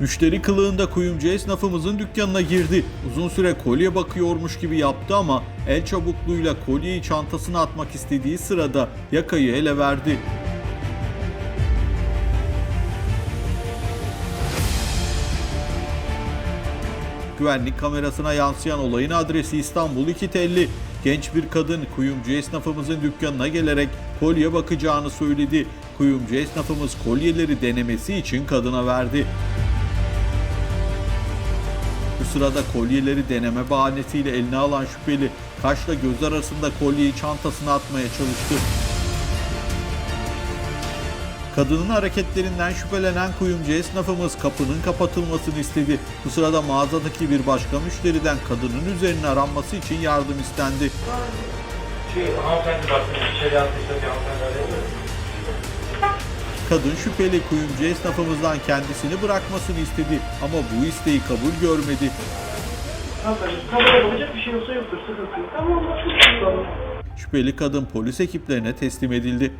Müşteri kılığında kuyumcu esnafımızın dükkanına girdi. Uzun süre kolye bakıyormuş gibi yaptı ama el çabukluğuyla kolyeyi çantasına atmak istediği sırada yakayı ele verdi. Güvenlik kamerasına yansıyan olayın adresi İstanbul 2 telli. Genç bir kadın kuyumcu esnafımızın dükkanına gelerek kolye bakacağını söyledi. Kuyumcu esnafımız kolyeleri denemesi için kadına verdi. Bu sırada kolyeleri deneme bahanesiyle eline alan şüpheli kaşla göz arasında kolyeyi çantasına atmaya çalıştı. Kadının hareketlerinden şüphelenen kuyumcu esnafımız kapının kapatılmasını istedi. Bu sırada mağazadaki bir başka müşteriden kadının üzerine aranması için yardım istendi. Şey, hanımefendi baktım içeri attıysa bir? Kadın şüpheli kuyumcu esnafımızdan kendisini bırakmasını istedi ama bu isteği kabul görmedi. Şüpheli kadın polis ekiplerine teslim edildi.